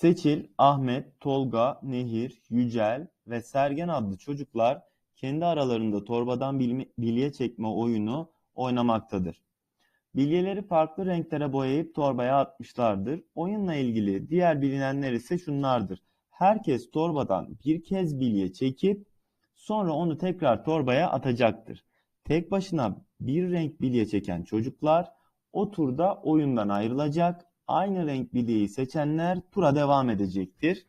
Seçil, Ahmet, Tolga, Nehir, Yücel ve Sergen adlı çocuklar kendi aralarında torbadan bilye çekme oyunu oynamaktadır. Bilyeleri farklı renklere boyayıp torbaya atmışlardır. Oyunla ilgili diğer bilinenler ise şunlardır. Herkes torbadan bir kez bilye çekip sonra onu tekrar torbaya atacaktır. Tek başına bir renk bilye çeken çocuklar o turda oyundan ayrılacak. Aynı renk bilyeyi seçenler tura devam edecektir.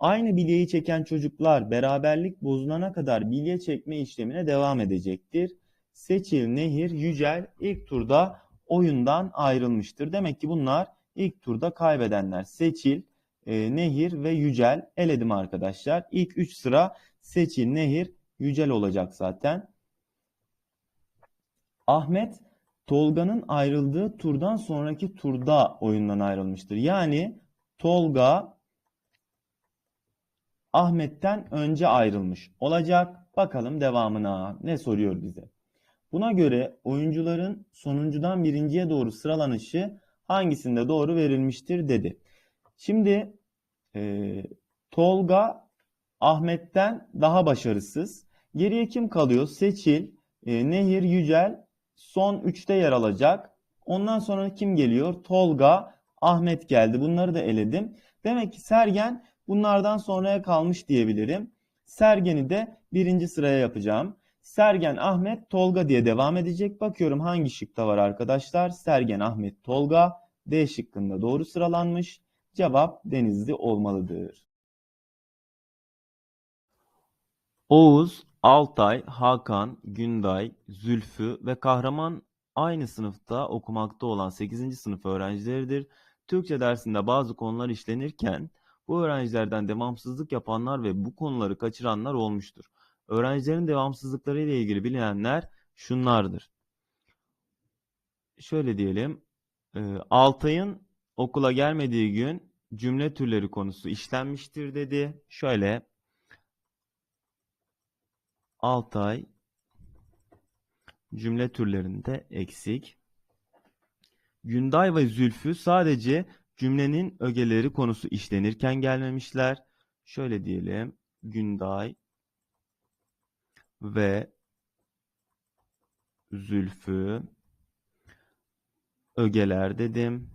Aynı bilyeyi çeken çocuklar beraberlik bozulana kadar bilye çekme işlemine devam edecektir. Seçil, Nehir, Yücel ilk turda oyundan ayrılmıştır. Demek ki bunlar ilk turda kaybedenler. Seçil, e, Nehir ve Yücel eledim arkadaşlar. İlk 3 sıra Seçil, Nehir, Yücel olacak zaten. Ahmet Tolga'nın ayrıldığı turdan sonraki turda oyundan ayrılmıştır. Yani Tolga Ahmet'ten önce ayrılmış olacak. Bakalım devamına ne soruyor bize. Buna göre oyuncuların sonuncudan birinciye doğru sıralanışı hangisinde doğru verilmiştir dedi. Şimdi e, Tolga Ahmet'ten daha başarısız. Geriye kim kalıyor? Seçil, e, Nehir, Yücel son 3'te yer alacak. Ondan sonra kim geliyor? Tolga, Ahmet geldi. Bunları da eledim. Demek ki Sergen bunlardan sonraya kalmış diyebilirim. Sergen'i de birinci sıraya yapacağım. Sergen, Ahmet, Tolga diye devam edecek. Bakıyorum hangi şıkta var arkadaşlar? Sergen, Ahmet, Tolga. D şıkkında doğru sıralanmış. Cevap Denizli olmalıdır. Oğuz, Altay, Hakan, Günday, Zülfü ve Kahraman aynı sınıfta okumakta olan 8. sınıf öğrencileridir. Türkçe dersinde bazı konular işlenirken bu öğrencilerden devamsızlık yapanlar ve bu konuları kaçıranlar olmuştur. Öğrencilerin devamsızlıkları ile ilgili bilinenler şunlardır. Şöyle diyelim, e, Altay'ın okula gelmediği gün cümle türleri konusu işlenmiştir dedi. Şöyle, Altay cümle türlerinde eksik. Günday ve Zülfü sadece cümlenin ögeleri konusu işlenirken gelmemişler. Şöyle diyelim. Günday ve Zülfü ögeler dedim.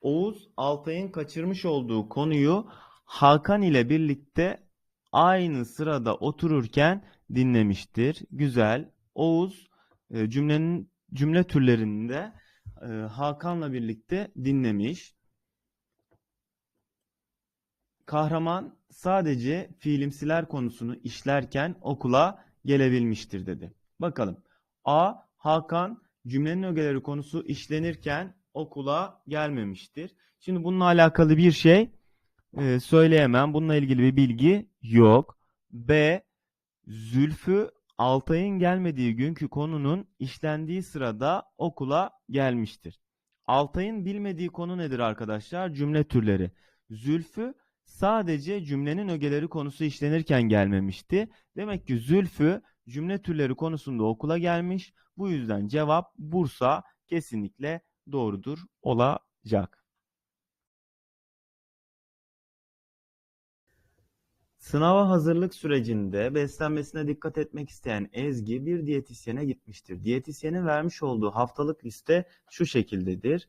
Oğuz Altay'ın kaçırmış olduğu konuyu Hakan ile birlikte aynı sırada otururken dinlemiştir. Güzel. Oğuz e, cümlenin cümle türlerinde e, Hakan'la birlikte dinlemiş. Kahraman sadece fiilimsiler konusunu işlerken okula gelebilmiştir dedi. Bakalım. A. Hakan cümlenin ögeleri konusu işlenirken okula gelmemiştir. Şimdi bununla alakalı bir şey e, söyleyemem. Bununla ilgili bir bilgi yok. B. Zülfü Altay'ın gelmediği günkü konunun işlendiği sırada okula gelmiştir. Altay'ın bilmediği konu nedir arkadaşlar? Cümle türleri. Zülfü sadece cümlenin ögeleri konusu işlenirken gelmemişti. Demek ki Zülfü cümle türleri konusunda okula gelmiş. Bu yüzden cevap Bursa kesinlikle doğrudur olacak. Sınava hazırlık sürecinde beslenmesine dikkat etmek isteyen Ezgi bir diyetisyene gitmiştir. Diyetisyenin vermiş olduğu haftalık liste şu şekildedir.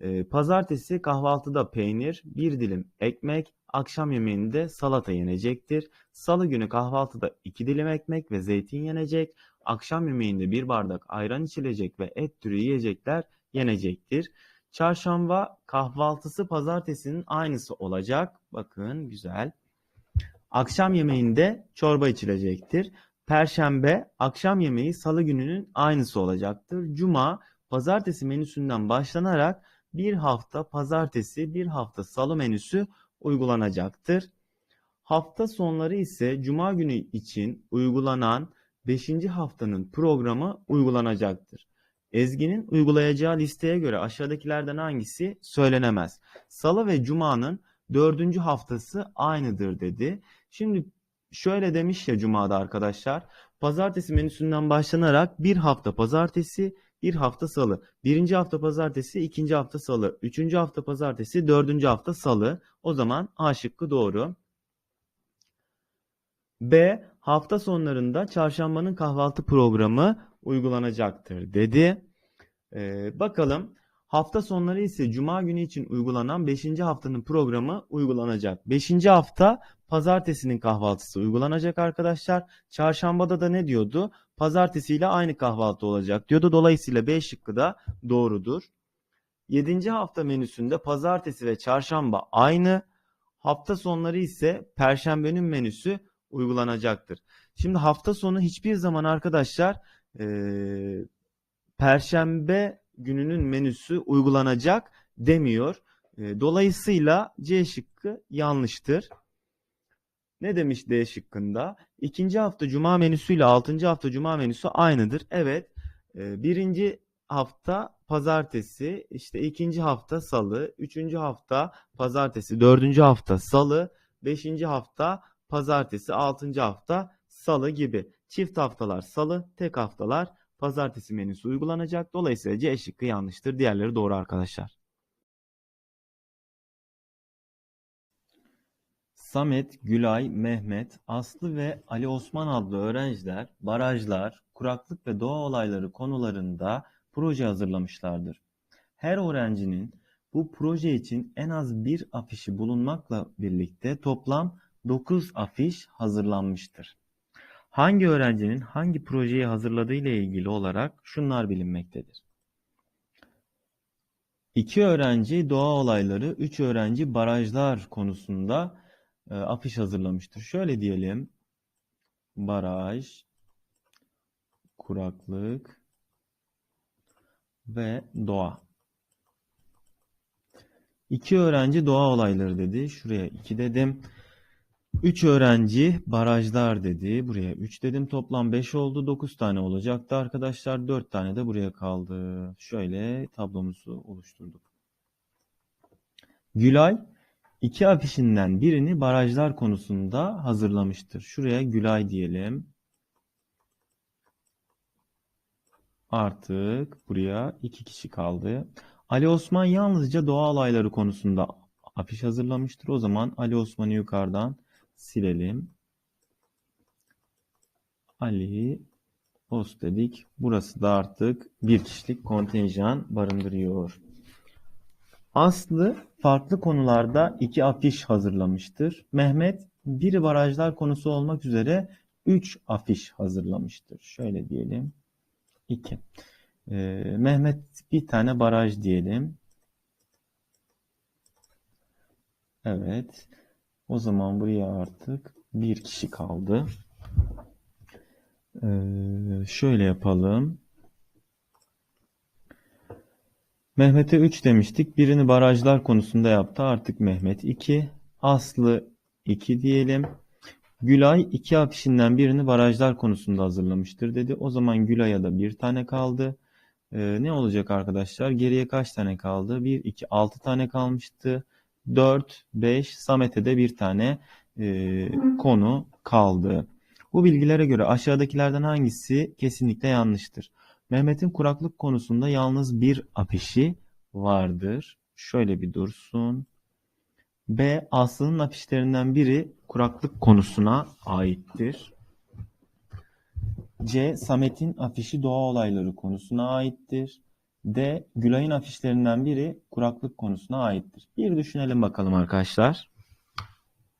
Ee, pazartesi kahvaltıda peynir, bir dilim ekmek, akşam yemeğinde salata yenecektir. Salı günü kahvaltıda iki dilim ekmek ve zeytin yenecek. Akşam yemeğinde bir bardak ayran içilecek ve et türü yiyecekler yenecektir. Çarşamba kahvaltısı pazartesinin aynısı olacak. Bakın güzel. Akşam yemeğinde çorba içilecektir. Perşembe akşam yemeği salı gününün aynısı olacaktır. Cuma pazartesi menüsünden başlanarak bir hafta pazartesi bir hafta salı menüsü uygulanacaktır. Hafta sonları ise cuma günü için uygulanan 5. haftanın programı uygulanacaktır. Ezgi'nin uygulayacağı listeye göre aşağıdakilerden hangisi söylenemez? Salı ve Cuma'nın dördüncü haftası aynıdır dedi. Şimdi şöyle demiş ya Cuma'da arkadaşlar. Pazartesi menüsünden başlanarak bir hafta pazartesi, bir hafta salı. Birinci hafta pazartesi, ikinci hafta salı. Üçüncü hafta pazartesi, dördüncü hafta salı. O zaman A şıkkı doğru. B. Hafta sonlarında çarşambanın kahvaltı programı uygulanacaktır dedi. Ee, bakalım hafta sonları ise cuma günü için uygulanan 5. haftanın programı uygulanacak. 5. hafta pazartesinin kahvaltısı uygulanacak arkadaşlar. Çarşambada da ne diyordu? Pazartesi ile aynı kahvaltı olacak diyordu. Dolayısıyla B şıkkı da doğrudur. 7. hafta menüsünde pazartesi ve çarşamba aynı. Hafta sonları ise perşembenin menüsü uygulanacaktır. Şimdi hafta sonu hiçbir zaman arkadaşlar eee, perşembe gününün menüsü uygulanacak demiyor. Eee, dolayısıyla C şıkkı yanlıştır. Ne demiş D şıkkında? İkinci hafta cuma menüsü ile altıncı hafta cuma menüsü aynıdır. Evet. Eee, birinci hafta pazartesi, işte ikinci hafta salı, üçüncü hafta pazartesi, dördüncü hafta salı, beşinci hafta pazartesi, altıncı hafta salı gibi. Çift haftalar salı, tek haftalar pazartesi menüsü uygulanacak. Dolayısıyla C şıkkı yanlıştır. Diğerleri doğru arkadaşlar. Samet, Gülay, Mehmet, Aslı ve Ali Osman adlı öğrenciler barajlar, kuraklık ve doğa olayları konularında proje hazırlamışlardır. Her öğrencinin bu proje için en az bir afişi bulunmakla birlikte toplam 9 afiş hazırlanmıştır. Hangi öğrencinin hangi projeyi hazırladığı ile ilgili olarak şunlar bilinmektedir. 2 öğrenci doğa olayları, 3 öğrenci barajlar konusunda e, afiş hazırlamıştır. Şöyle diyelim. Baraj, kuraklık ve doğa. İki öğrenci doğa olayları dedi. Şuraya 2 dedim. 3 öğrenci barajlar dedi. Buraya 3 dedim. Toplam 5 oldu. 9 tane olacaktı arkadaşlar. 4 tane de buraya kaldı. Şöyle tablomuzu oluşturduk. Gülay iki afişinden birini barajlar konusunda hazırlamıştır. Şuraya Gülay diyelim. Artık buraya iki kişi kaldı. Ali Osman yalnızca doğa olayları konusunda afiş hazırlamıştır. O zaman Ali Osman'ı yukarıdan silelim. Ali Os dedik. Burası da artık bir kişilik kontenjan barındırıyor. Aslı farklı konularda iki afiş hazırlamıştır. Mehmet biri barajlar konusu olmak üzere 3 afiş hazırlamıştır. Şöyle diyelim. 2. Ee, Mehmet bir tane baraj diyelim. Evet. O zaman buraya artık bir kişi kaldı. Ee, şöyle yapalım. Mehmet'e 3 demiştik. Birini barajlar konusunda yaptı. Artık Mehmet 2. Aslı 2 diyelim. Gülay iki afişinden birini barajlar konusunda hazırlamıştır dedi. O zaman Gülay'a da bir tane kaldı. Ee, ne olacak arkadaşlar? Geriye kaç tane kaldı? 1, 2, 6 tane kalmıştı. 4, 5, Samet'e de bir tane e, konu kaldı. Bu bilgilere göre aşağıdakilerden hangisi kesinlikle yanlıştır? Mehmet'in kuraklık konusunda yalnız bir afişi vardır. Şöyle bir dursun. B. Aslı'nın afişlerinden biri kuraklık konusuna aittir. C. Samet'in afişi doğa olayları konusuna aittir. D. Gülay'ın afişlerinden biri kuraklık konusuna aittir. Bir düşünelim bakalım arkadaşlar.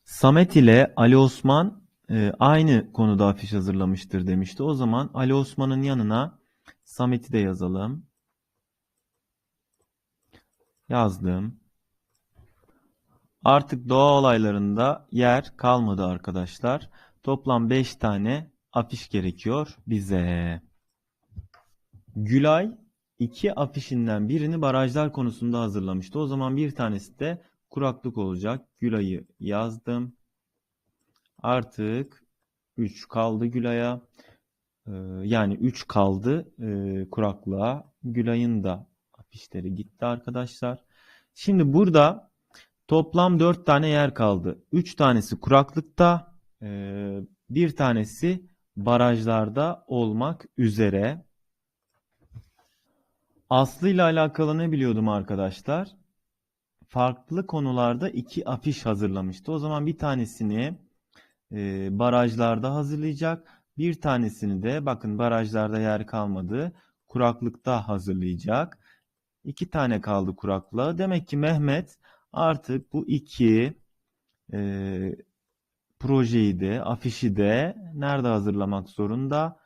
Samet ile Ali Osman e, aynı konuda afiş hazırlamıştır demişti. O zaman Ali Osman'ın yanına Samet'i de yazalım. Yazdım. Artık doğa olaylarında yer kalmadı arkadaşlar. Toplam 5 tane afiş gerekiyor bize. Gülay iki afişinden birini barajlar konusunda hazırlamıştı. O zaman bir tanesi de kuraklık olacak. Gülay'ı yazdım. Artık 3 kaldı Gülay'a. Ee, yani 3 kaldı e, kuraklığa. Gülay'ın da afişleri gitti arkadaşlar. Şimdi burada toplam 4 tane yer kaldı. 3 tanesi kuraklıkta, e, bir tanesi barajlarda olmak üzere. Aslı ile alakalı ne biliyordum arkadaşlar? Farklı konularda iki afiş hazırlamıştı. O zaman bir tanesini e, barajlarda hazırlayacak. Bir tanesini de bakın barajlarda yer kalmadı. Kuraklıkta hazırlayacak. İki tane kaldı kuraklığa. Demek ki Mehmet artık bu iki e, projeyi de afişi de nerede hazırlamak zorunda?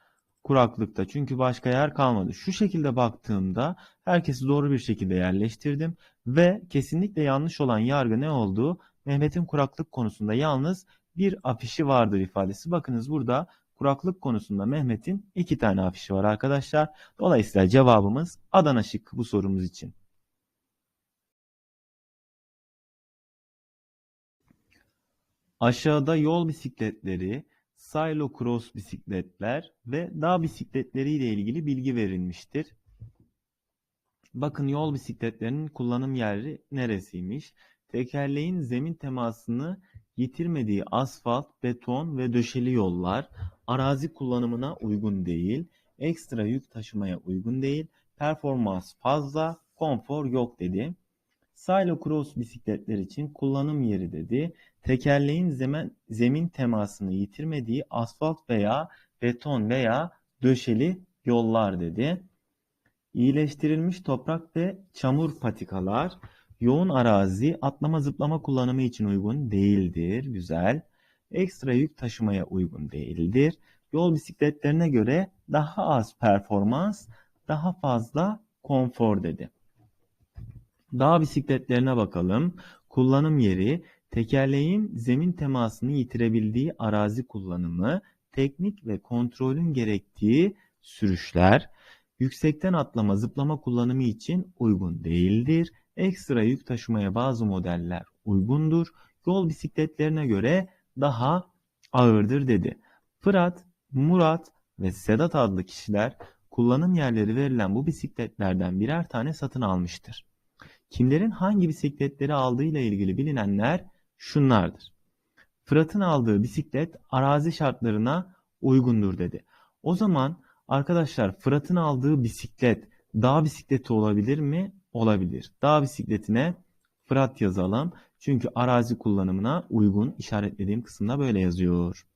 Kuraklıkta. Çünkü başka yer kalmadı. Şu şekilde baktığımda herkesi doğru bir şekilde yerleştirdim ve kesinlikle yanlış olan yargı ne oldu? Mehmet'in kuraklık konusunda yalnız bir afişi vardır ifadesi. Bakınız burada kuraklık konusunda Mehmet'in iki tane afişi var arkadaşlar. Dolayısıyla cevabımız Adana şıkkı bu sorumuz için. Aşağıda yol bisikletleri, cyclocross bisikletler ve dağ bisikletleri ile ilgili bilgi verilmiştir. Bakın yol bisikletlerinin kullanım yeri neresiymiş? Tekerleğin zemin temasını yitirmediği asfalt, beton ve döşeli yollar, arazi kullanımına uygun değil, ekstra yük taşımaya uygun değil, performans fazla, konfor yok dedi. Cyclocross bisikletler için kullanım yeri dedi. Tekerleğin zemin, zemin temasını yitirmediği asfalt veya beton veya döşeli yollar dedi. İyileştirilmiş toprak ve çamur patikalar yoğun arazi atlama zıplama kullanımı için uygun değildir. Güzel. Ekstra yük taşımaya uygun değildir. Yol bisikletlerine göre daha az performans, daha fazla konfor dedi. Dağ bisikletlerine bakalım. Kullanım yeri tekerleğin zemin temasını yitirebildiği arazi kullanımı, teknik ve kontrolün gerektiği sürüşler, yüksekten atlama zıplama kullanımı için uygun değildir. Ekstra yük taşımaya bazı modeller uygundur. Yol bisikletlerine göre daha ağırdır dedi. Fırat, Murat ve Sedat adlı kişiler kullanım yerleri verilen bu bisikletlerden birer tane satın almıştır. Kimlerin hangi bisikletleri aldığıyla ilgili bilinenler şunlardır. Fırat'ın aldığı bisiklet arazi şartlarına uygundur dedi. O zaman arkadaşlar Fırat'ın aldığı bisiklet dağ bisikleti olabilir mi? Olabilir. Dağ bisikletine Fırat yazalım. Çünkü arazi kullanımına uygun işaretlediğim kısımda böyle yazıyor.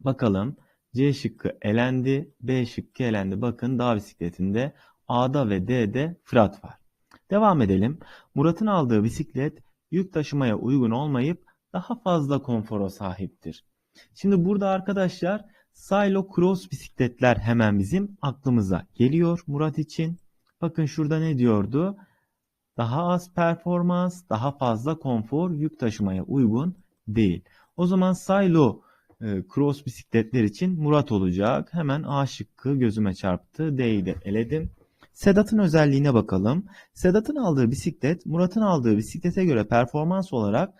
Bakalım C şıkkı elendi, B şıkkı elendi. Bakın dağ bisikletinde A'da ve D'de Fırat var. Devam edelim. Murat'ın aldığı bisiklet yük taşımaya uygun olmayıp daha fazla konfora sahiptir. Şimdi burada arkadaşlar Silo Cross bisikletler hemen bizim aklımıza geliyor Murat için. Bakın şurada ne diyordu? Daha az performans, daha fazla konfor, yük taşımaya uygun değil. O zaman Silo e, Cross bisikletler için Murat olacak. Hemen A şıkkı gözüme çarptı. D'yi de eledim. Sedat'ın özelliğine bakalım. Sedat'ın aldığı bisiklet Murat'ın aldığı bisiklete göre performans olarak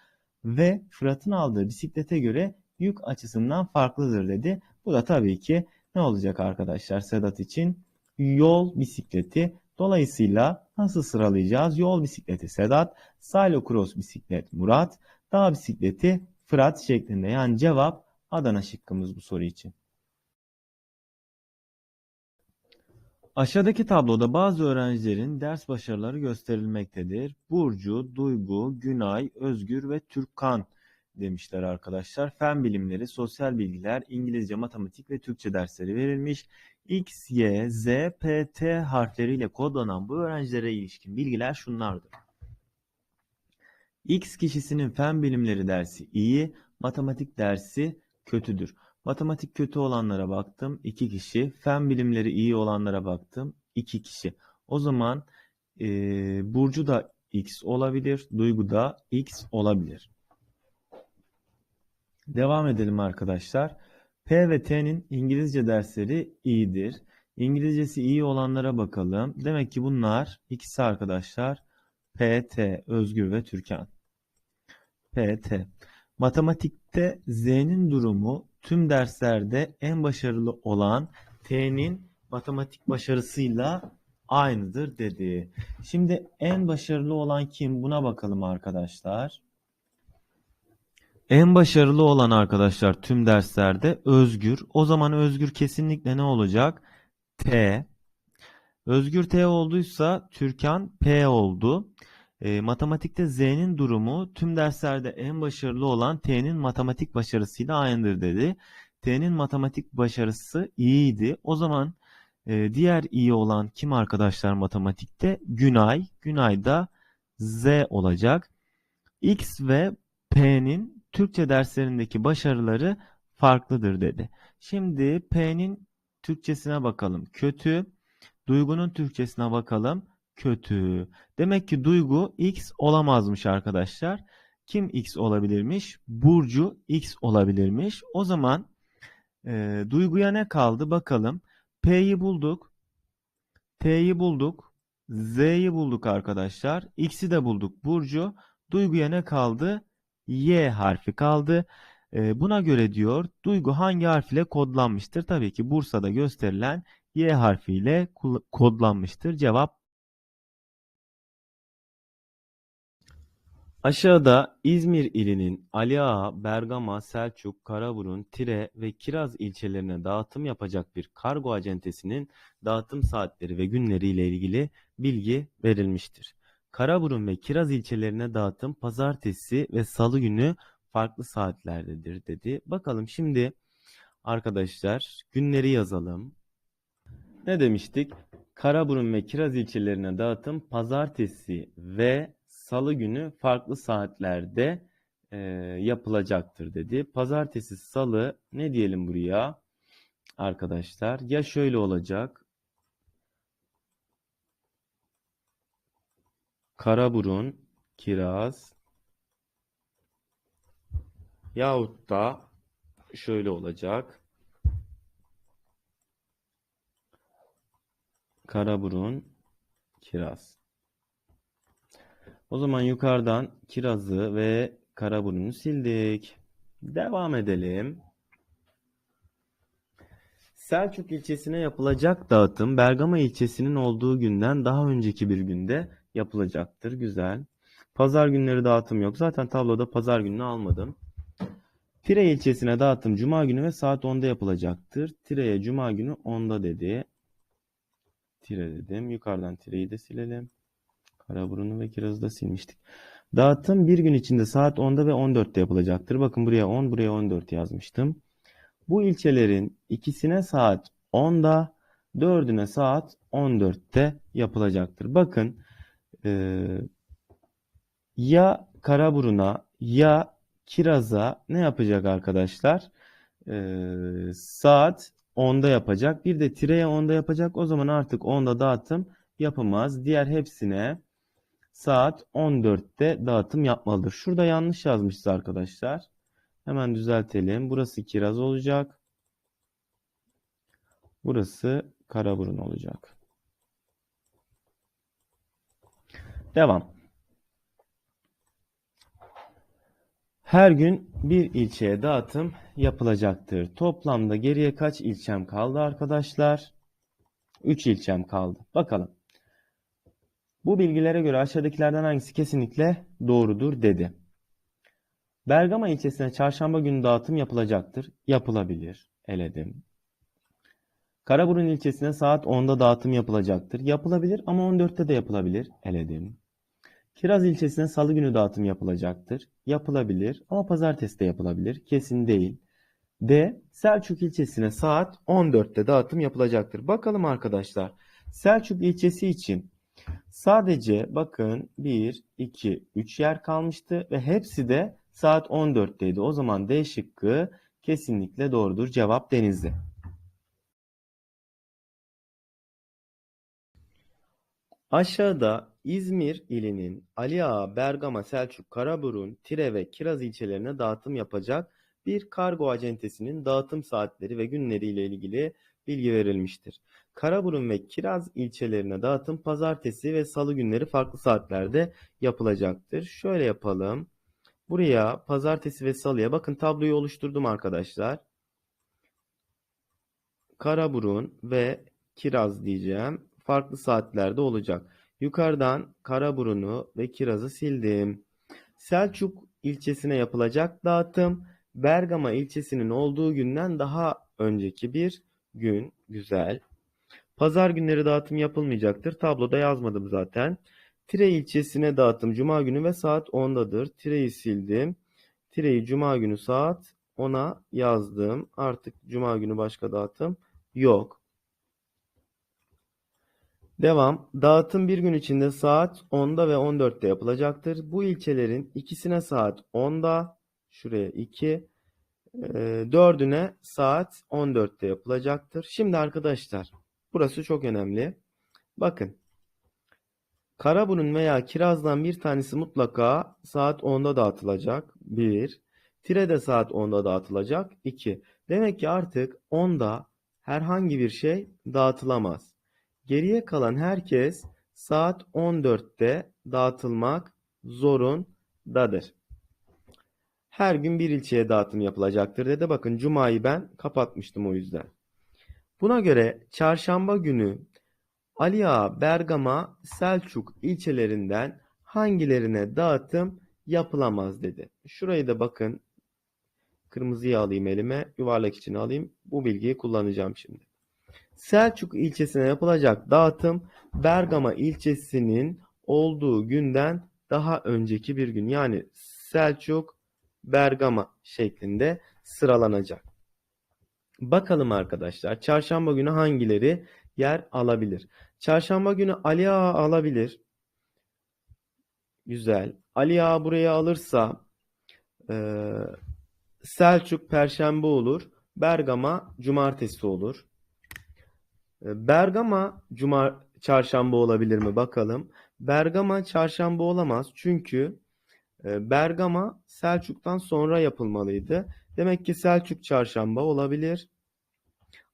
ve Fırat'ın aldığı bisiklete göre yük açısından farklıdır dedi. Bu da tabii ki ne olacak arkadaşlar Sedat için? Yol bisikleti. Dolayısıyla nasıl sıralayacağız? Yol bisikleti Sedat, cyclocross bisiklet Murat, dağ bisikleti Fırat şeklinde. Yani cevap Adana şıkkımız bu soru için. Aşağıdaki tabloda bazı öğrencilerin ders başarıları gösterilmektedir. Burcu, Duygu, Günay, Özgür ve Türkkan demişler arkadaşlar. Fen bilimleri, sosyal bilgiler, İngilizce, matematik ve Türkçe dersleri verilmiş. X, Y, Z, P, T harfleriyle kodlanan bu öğrencilere ilişkin bilgiler şunlardır. X kişisinin fen bilimleri dersi iyi, matematik dersi kötüdür. Matematik kötü olanlara baktım 2 kişi. Fen bilimleri iyi olanlara baktım 2 kişi. O zaman e, Burcu da X olabilir. Duygu da X olabilir. Devam edelim arkadaşlar. P ve T'nin İngilizce dersleri iyidir. İngilizcesi iyi olanlara bakalım. Demek ki bunlar ikisi arkadaşlar. P, T, Özgür ve Türkan. P, T. Matematikte Z'nin durumu tüm derslerde en başarılı olan T'nin matematik başarısıyla aynıdır dedi. Şimdi en başarılı olan kim? Buna bakalım arkadaşlar. En başarılı olan arkadaşlar tüm derslerde Özgür. O zaman Özgür kesinlikle ne olacak? T. Özgür T olduysa Türkan P oldu. E, matematikte Z'nin durumu tüm derslerde en başarılı olan T'nin matematik başarısıyla aynıdır dedi. T'nin matematik başarısı iyiydi. O zaman e, diğer iyi olan kim arkadaşlar matematikte? Günay. Günay da Z olacak. X ve P'nin Türkçe derslerindeki başarıları farklıdır dedi. Şimdi P'nin Türkçesine bakalım. Kötü. Duygunun Türkçesine bakalım. Kötü. Demek ki duygu X olamazmış arkadaşlar. Kim X olabilirmiş? Burcu X olabilirmiş. O zaman e, duyguya ne kaldı bakalım. P'yi bulduk. T'yi bulduk. Z'yi bulduk arkadaşlar. X'i de bulduk. Burcu. Duyguya ne kaldı? Y harfi kaldı. E, buna göre diyor duygu hangi harf ile kodlanmıştır? Tabii ki Bursa'da gösterilen Y harfiyle kodlanmıştır. Cevap Aşağıda İzmir ilinin Ali Ağa, Bergama, Selçuk, Karaburun, Tire ve Kiraz ilçelerine dağıtım yapacak bir kargo acentesinin dağıtım saatleri ve günleri ile ilgili bilgi verilmiştir. Karaburun ve Kiraz ilçelerine dağıtım pazartesi ve salı günü farklı saatlerdedir dedi. Bakalım şimdi arkadaşlar günleri yazalım. Ne demiştik? Karaburun ve Kiraz ilçelerine dağıtım pazartesi ve salı günü farklı saatlerde e, yapılacaktır dedi. Pazartesi, salı ne diyelim buraya arkadaşlar? Ya şöyle olacak. Karaburun, Kiraz yahut da şöyle olacak. Karaburun, kiraz. O zaman yukarıdan kirazı ve karaburunu sildik. Devam edelim. Selçuk ilçesine yapılacak dağıtım Bergama ilçesinin olduğu günden daha önceki bir günde yapılacaktır. Güzel. Pazar günleri dağıtım yok. Zaten tabloda pazar gününü almadım. Tire ilçesine dağıtım cuma günü ve saat 10'da yapılacaktır. Tire'ye cuma günü 10'da dedi. Tire dedim. Yukarıdan tireyi de silelim. Karaburun'u ve kirazı da silmiştik. Dağıtım bir gün içinde saat 10'da ve 14'te yapılacaktır. Bakın buraya 10, buraya 14 yazmıştım. Bu ilçelerin ikisine saat 10'da, dördüne saat 14'te yapılacaktır. Bakın e, ya Karaburun'a ya Kiraz'a ne yapacak arkadaşlar? E, saat 10'da yapacak. Bir de tireye 10'da yapacak. O zaman artık 10'da dağıtım yapamaz. Diğer hepsine saat 14'te dağıtım yapmalıdır. Şurada yanlış yazmışız arkadaşlar. Hemen düzeltelim. Burası kiraz olacak. Burası karaburun olacak. Devam. Her gün bir ilçeye dağıtım yapılacaktır. Toplamda geriye kaç ilçem kaldı arkadaşlar? 3 ilçem kaldı. Bakalım. Bu bilgilere göre aşağıdakilerden hangisi kesinlikle doğrudur dedi. Bergama ilçesine çarşamba günü dağıtım yapılacaktır. Yapılabilir. Eledim. Karaburun ilçesine saat 10'da dağıtım yapılacaktır. Yapılabilir ama 14'te de yapılabilir. Eledim. Kiraz ilçesine salı günü dağıtım yapılacaktır. Yapılabilir ama pazartesi de yapılabilir. Kesin değil. D. Selçuk ilçesine saat 14'te dağıtım yapılacaktır. Bakalım arkadaşlar. Selçuk ilçesi için sadece bakın 1, 2, 3 yer kalmıştı ve hepsi de saat 14'teydi. O zaman D şıkkı kesinlikle doğrudur. Cevap Denizli. Aşağıda İzmir ilinin Ali Ağa, Bergama, Selçuk, Karaburun, Tire ve Kiraz ilçelerine dağıtım yapacak bir kargo acentesinin dağıtım saatleri ve günleri ile ilgili bilgi verilmiştir. Karaburun ve Kiraz ilçelerine dağıtım pazartesi ve salı günleri farklı saatlerde yapılacaktır. Şöyle yapalım. Buraya pazartesi ve salıya bakın tabloyu oluşturdum arkadaşlar. Karaburun ve Kiraz diyeceğim. Farklı saatlerde olacak. Yukarıdan Karaburun'u ve Kiraz'ı sildim. Selçuk ilçesine yapılacak dağıtım Bergama ilçesinin olduğu günden daha önceki bir gün. Güzel. Pazar günleri dağıtım yapılmayacaktır. Tabloda yazmadım zaten. Tire ilçesine dağıtım cuma günü ve saat 10'dadır. Tireyi sildim. Tireyi cuma günü saat 10'a yazdım. Artık cuma günü başka dağıtım yok. Devam. Dağıtım bir gün içinde saat 10'da ve 14'te yapılacaktır. Bu ilçelerin ikisine saat 10'da, şuraya 2, e, dördüne saat 14'te yapılacaktır. Şimdi arkadaşlar, burası çok önemli. Bakın. Karaburun veya Kiraz'dan bir tanesi mutlaka saat 10'da dağıtılacak. 1. Tire de saat 10'da dağıtılacak. 2. Demek ki artık 10'da herhangi bir şey dağıtılamaz. Geriye kalan herkes saat 14'te dağıtılmak zorundadır. Her gün bir ilçeye dağıtım yapılacaktır dedi. Bakın Cuma'yı ben kapatmıştım o yüzden. Buna göre çarşamba günü Ali Ağa, Bergama, Selçuk ilçelerinden hangilerine dağıtım yapılamaz dedi. Şurayı da bakın kırmızıyı alayım elime, yuvarlak içine alayım. Bu bilgiyi kullanacağım şimdi. Selçuk ilçesine yapılacak dağıtım Bergama ilçesinin olduğu günden daha önceki bir gün. Yani Selçuk, Bergama şeklinde sıralanacak. Bakalım arkadaşlar çarşamba günü hangileri yer alabilir? Çarşamba günü Ali Ağa alabilir. Güzel. Ali Ağa buraya alırsa eee, Selçuk Perşembe olur. Bergama Cumartesi olur. E, Bergama Cuma Çarşamba olabilir mi bakalım. Bergama Çarşamba olamaz çünkü e, Bergama Selçuk'tan sonra yapılmalıydı. Demek ki Selçuk Çarşamba olabilir.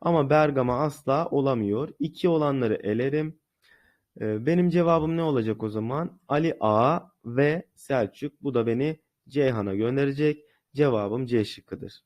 Ama Bergama asla olamıyor. İki olanları elerim. E, Benim cevabım ne olacak o zaman? Ali Ağa ve Selçuk. Bu da beni Ceyhan'a gönderecek. Cevabım C şıkkıdır.